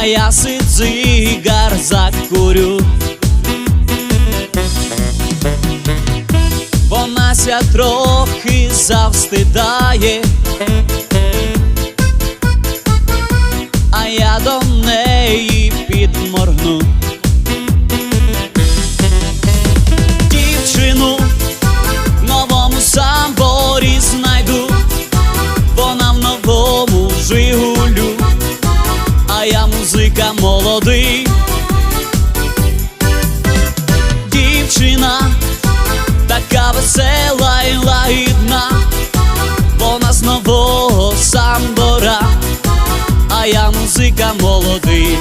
А я сигар закурю Вона ся трохи завстидає, а я до неї підморгну. музика молодий, дівчина така весела і лагідна, вона з нового самбора, а я музика молодий.